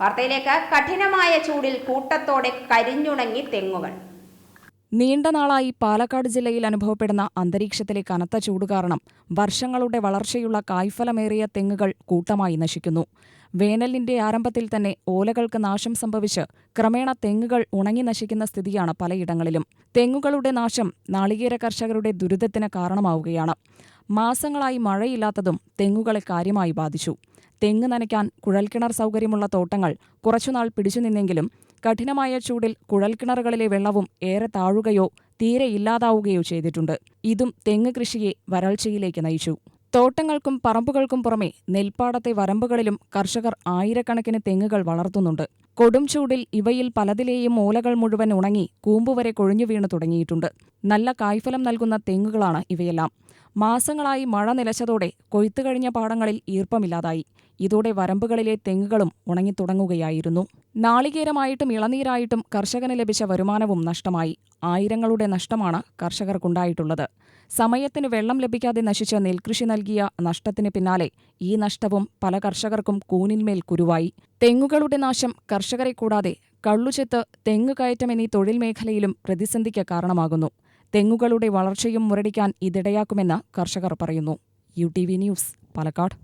വാർത്തയിലേക്ക് കഠിനമായ ചൂടിൽ കൂട്ടത്തോടെ കരിഞ്ഞുണങ്ങി തെങ്ങുകൾ. നീണ്ട നാളായി പാലക്കാട് ജില്ലയിൽ അനുഭവപ്പെടുന്ന അന്തരീക്ഷത്തിലെ കനത്ത ചൂട് കാരണം വർഷങ്ങളുടെ വളർച്ചയുള്ള കായ്ഫലമേറിയ തെങ്ങുകൾ കൂട്ടമായി നശിക്കുന്നു. വേനലിന്റെ ആരംഭത്തിൽ തന്നെ ഓലകൾക്ക് നാശം സംഭവിച്ച് ക്രമേണ തെങ്ങുകൾ ഉണങ്ങി നശിക്കുന്ന സ്ഥിതിയാണ് പലയിടങ്ങളിലും. തെങ്ങുകളുടെ നാശം നാളികേര കർഷകരുടെ ദുരിതത്തിന് കാരണമാവുകയാണ്. മാസങ്ങളായി മഴയില്ലാത്തതും തെങ്ങുകളെ കാര്യമായി ബാധിച്ചു. തെങ്ങ് നനയ്ക്കാൻ കുഴൽക്കിണർ സൗകര്യമുള്ള തോട്ടങ്ങൾ കുറച്ചുനാൾ പിടിച്ചുനിന്നെങ്കിലും കഠിനമായ ചൂടിൽ കുഴൽക്കിണറുകളിലെ വെള്ളവും ഏറെ താഴുകയോ തീരെ ഇല്ലാതാവുകയോ ചെയ്തിട്ടുണ്ട്. ഇതും തെങ്ങ് കൃഷിയെ വരൾച്ചയിലേക്ക് നയിച്ചു. തോട്ടങ്ങൾക്കും പറമ്പുകൾക്കും പുറമെ നെൽപ്പാടത്തെ വരമ്പുകളിലും കർഷകർ ആയിരക്കണക്കിന് തെങ്ങുകൾ വളർത്തുന്നുണ്ട്. കൊടും ചൂടിൽ ഇവയിൽ പലതിലെയും ഓലകൾ മുഴുവൻ ഉണങ്ങി കൂമ്പുവരെ കൊഴിഞ്ഞു വീണു തുടങ്ങിയിട്ടുണ്ട്. നല്ല കായ്ഫലം നൽകുന്ന തെങ്ങുകളാണ് ഇവയെല്ലാം. മാസങ്ങളായി മഴ നിലച്ചതോടെ കൊയ്ത്തുകഴിഞ്ഞ പാടങ്ങളിൽ ഈർപ്പമില്ലാതായി. ഇതോടെ വരമ്പുകളിലെ തെങ്ങുകളും ഉണങ്ങിത്തുടങ്ങുകയായിരുന്നു നാളികേരമായിട്ടും ഇളനീരായിട്ടും കർഷകന് ലഭിച്ച വരുമാനവും നഷ്ടമായി. ആയിരങ്ങളുടെ നഷ്ടമാണ് കർഷകർക്കുണ്ടായിട്ടുള്ളത്. സമയത്തിന് വെള്ളം ലഭിക്കാതെ നശിച്ച നെൽകൃഷി നൽകിയ നഷ്ടത്തിന് പിന്നാലെ ഈ നഷ്ടവും പല കർഷകർക്കും കൂനിന്മേൽ കുരുവായി. തെങ്ങുകളുടെ നാശം കർഷകരെ കൂടാതെ കള്ളുചെത്ത് തെങ്ങ് കയറ്റം എന്നീ തൊഴിൽ മേഖലയിലും പ്രതിസന്ധിക്ക് കാരണമാകുന്നു. തെങ്ങുകളുടെ വളർച്ചയും മുരടിക്കാൻ ഇതിടയാക്കുമെന്ന് കർഷകർ പറയുന്നു. U T V news Palakkad.